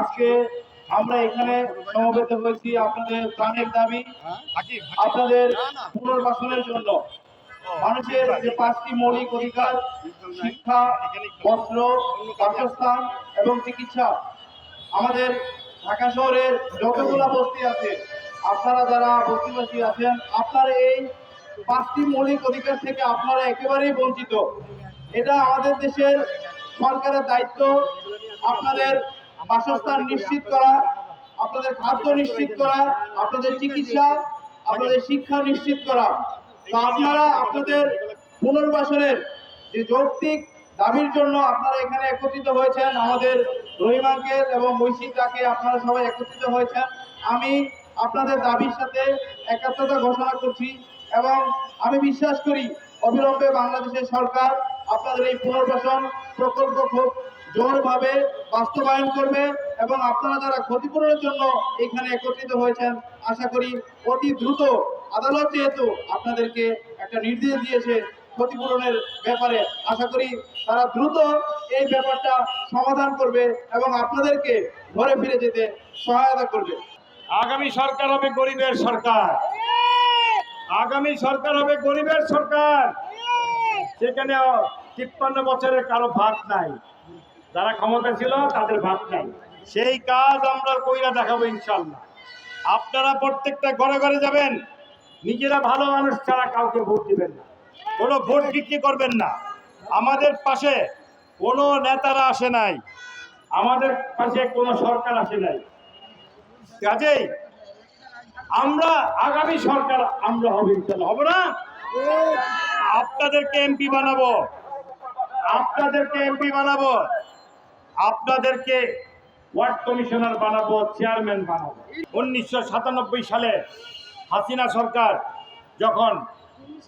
আজকে আমরা এখানে সমবেত হয়েছি আপনাদের প্রাণের দাবি, আপনাদের পুনর্বাসনের জন্য। মানুষের যে পাঁচটি মৌলিক অধিকার, শিক্ষা, বস্ত্র, বাসস্থান এবং চিকিৎসা, আমাদের ঢাকা শহরের যতগুলা বস্তি আছে, আপনারা যারা বস্তিবাসী আছেন, আপনারা এই পাঁচটি মৌলিক অধিকার থেকে আপনারা একেবারেই বঞ্চিত। এটা আমাদের দেশের সরকারের দায়িত্ব, আপনাদের বাসস্থান নিশ্চিত করা, আপনাদের খাদ্য নিশ্চিত করা, আপনাদের চিকিৎসা, আপনাদের শিক্ষা নিশ্চিত করা। তো আপনারা আপনাদের পুনর্বাসনের যে যৌক্তিক দাবির জন্য আপনারা এখানে একত্রিত হয়েছেন, আমাদের রহিম আঙ্কেল এবং মৈশিকাকে আপনারা সবাই একত্রিত হয়েছেন, আমি আপনাদের দাবির সাথে একাত্মতা ঘোষণা করছি এবং আমি বিশ্বাস করি, অবিলম্বে বাংলাদেশের সরকার আপনাদের এই পুনর্বাসন প্রকল্প খুব জোরভাবে বাস্তবায়ন করবে এবং আপনারা যারা ক্ষতিপূরণের জন্য এখানে একত্রিত হয়েছেন, আশা করি অতি দ্রুত আদালত যেহেতু আপনাদেরকে একটা নির্দেশ দিয়েছে ক্ষতিপূরণের ব্যাপারে, আশা করি তারা দ্রুত এই ব্যাপারটা সমাধান করবে এবং আপনাদেরকে ঘরে ফিরে যেতে সহায়তা করবে। আগামী সরকার হবে গরিবের সরকার। আগামী সরকার হবে গরিবের সরকার। সেখানে তিপ্পান্ন বছরের কারও ভাত নাই। যারা ক্ষমতা ছিল, তাদের ভাত নাই। সেই কাজ আমরা কইরা দেখাবো ইনশাল্লাহ আপনারা প্রত্যেকটা ঘরে ঘরে যাবেন, নিজেরা ভালো মানুষ ছাড়া কাউকে ভোট দিবেন না। কোনো ভোট বিক্রি করবেন না। আমাদের পাশে কোনো নেতারা আসে নাই। আমাদের পাশে কোনো সরকার আসে নাই। কাজেই আমরা আগামী সরকার আমরা হবে ইনশাল্লাহ হবে না? আপনাদেরকে এমপি বানাবো। আপনাদেরকে এমপি বানাবো। আপনাদেরকে ওয়ার্ড কমিশনার বানাবো, চেয়ারম্যান বানাবো। উনিশশো সাতানব্বই সালে হাসিনা সরকার যখন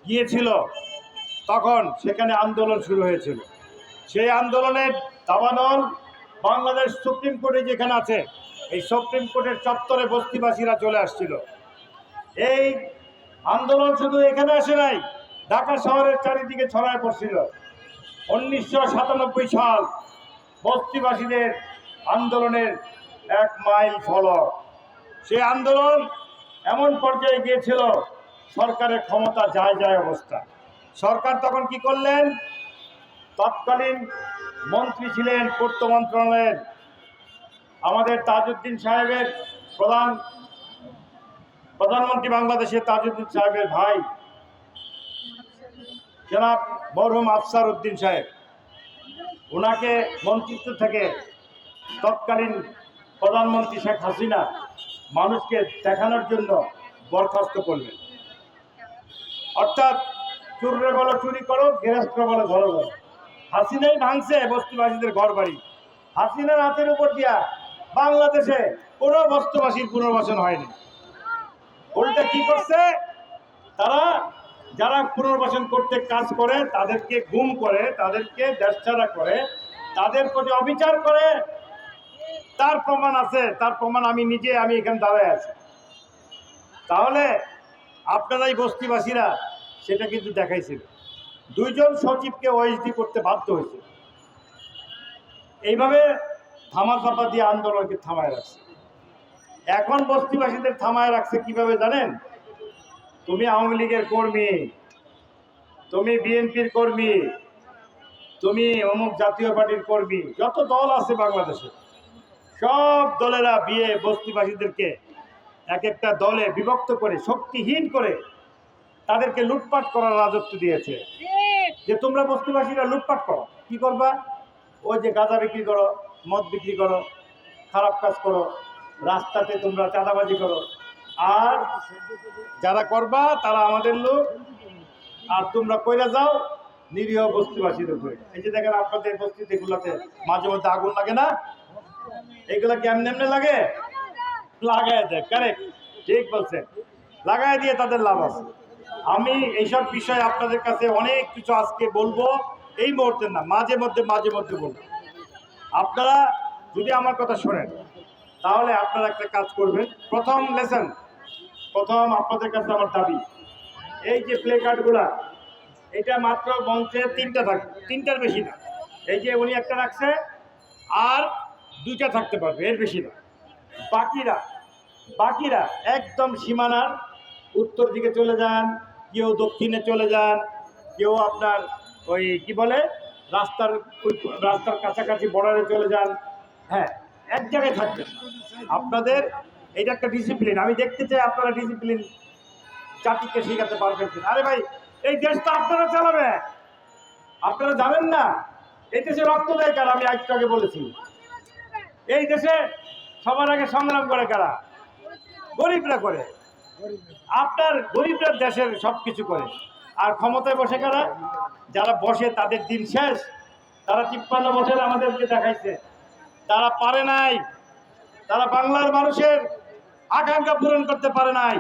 গিয়েছিল, তখন সেখানে আন্দোলন শুরু হয়েছিল। সেই আন্দোলনের দাবানল বাংলাদেশ সুপ্রিম কোর্টে যেখানে আছে, এই সুপ্রিম কোর্টের চত্বরে বস্তিবাসীরা চলে আসছিল। এই আন্দোলন শুধু এখানে আসে নাই, ঢাকা শহরের চারিদিকে ছড়ায় পড়ছিল। উনিশশো সাতানব্বই সাল বস্তিবাসীদের আন্দোলনের এক মাইল ফলক। সে আন্দোলন এমন পর্যায়ে গিয়েছিল, সরকারের ক্ষমতা যায় যায় অবস্থা। সরকার তখন কি করলেন? তৎকালীন মন্ত্রী ছিলেন পূর্ত মন্ত্রণালয়ের আমাদের তাজউদ্দিন সাহেবের প্রধান, প্রধানমন্ত্রী বাংলাদেশের তাজউদ্দিন সাহেবের ভাই, জনাব মরহুম আফসার উদ্দিন সাহেব। ওনাকে মন্ত্রিত্ব থেকে তৎকালীন প্রধানমন্ত্রী শেখ হাসিনা মানুষকে দেখানোর জন্য বরখাস্ত করলেন। অর্থাৎ চুররে বলো, চুরি করো গৃহস্থ বলো ঘর বলো হাসিনাই ভাঙছে বস্তিবাসীদের ঘর বাড়ি হাসিনার হাতের উপর দিয়া বাংলাদেশে কোনো বস্তুবাসীর পুনর্বাসন হয়নি। উল্টে কি করছে? তারা যারা পুনর্বাসন করতে কাজ করে, তাদেরকে গুম করে, তাদেরকে দেশছাড়া করে, তাদের প্রতি অবিচার করে, তার প্রমাণ আছে, তার প্রমাণ আমি নিজে, আমি এখানে দাঁড়ায় আছি। তাহলে আপনারাই বস্তিবাসীরা সেটা কিন্তু দেখাইছিল দুইজন সচিবকে ওএসডি করতে বাধ্য হয়েছে। এইভাবে থামা চাপা দিয়ে আন্দোলনকে থামায় রাখছে। এখন বস্তিবাসীদের থামায় রাখছে কীভাবে জানেন? তুমি আওয়ামী লীগের কর্মী, তুমি বিএনপির কর্মী, তুমি অমুক জাতীয় পার্টির কর্মী, যত দল আছে বাংলাদেশে, সব দলেরা বিয়ে বস্তিবাসীদেরকে এক একটা দলে বিভক্ত করে, শক্তিহীন করে তাদেরকে লুটপাট করার রাজত্ব দিয়েছে। যে তোমরা বস্তিবাসীরা লুটপাট করো, কি করবা? ওই যে গাঁজা বিক্রি করো, মদ বিক্রি করো, খারাপ কাজ করো, রাস্তাতে তোমরা চাঁদাবাজি করো আর যারা করবা, তারা আমাদের লোক। আর তোমরা কইরা যাও, নিরীহ বস্তিবাসীর উপরে। এই যে দেখেন আপনাদের বস্তিতে এগুলাতে মাঝে মধ্যে আগুন লাগে না? এগুলা কেমন এমনি লাগে? লাগাই দেয় কারেক্ট ঠিক বলছেন। লাগাই দিয়ে তাদের লাভ আছে। আমি এইসব বিষয়ে আপনাদের কাছে অনেক কিছু আজকে বলব। এই মুহূর্তে না, মাঝে মধ্যে মাঝে মধ্যে বলব। আপনারা যদি আমার কথা শোনেন, তাহলে আপনারা একটা কাজ করবেন। প্রথম লেসন প্রথম আপনাদের কাছে আমার দাবি, এই যে প্লে কার্ডগুলা এটা মাত্র মঞ্চে তিনটা থাকবে তিনটার বেশি না। এই যে উনি একটা রাখছে, আর দুইটা থাকতে পারবে, এর বেশি না। বাকিরা বাকিরা একদম সীমানার উত্তর দিকে চলে যান, কেউ দক্ষিণে চলে যান, কেউ আপনার ওই কি বলে, রাস্তার রাস্তার কাছাকাছি বর্ডারে চলে যান। হ্যাঁ এক জায়গায় থাকবেন না। আপনাদের এটা একটা ডিসিপ্লিন আমি দেখতে চাই আপনারা ডিসিপ্লিন জাতিকে শেখাতে পারবেন আরে ভাই, এই দেশটা আপনারা চালাবে। আপনারা জানেন না? এই দেশে রক্ত দেয় কারা? আমি একটু আগে বলেছি। এই দেশে সবার আগে সংগ্রাম করে কারা? গরিবরা করে। আপনার গরিবরা দেশের সব কিছু করে। আর ক্ষমতায় বসে কারা? যারা বসে তাদের দিন শেষ। তারা তিপ্পান্ন বছর আমাদেরকে দেখাইছে। তারা পারে নাই। তারা বাংলার মানুষের আকাঙ্ক্ষা পূরণ করতে পারে নাই।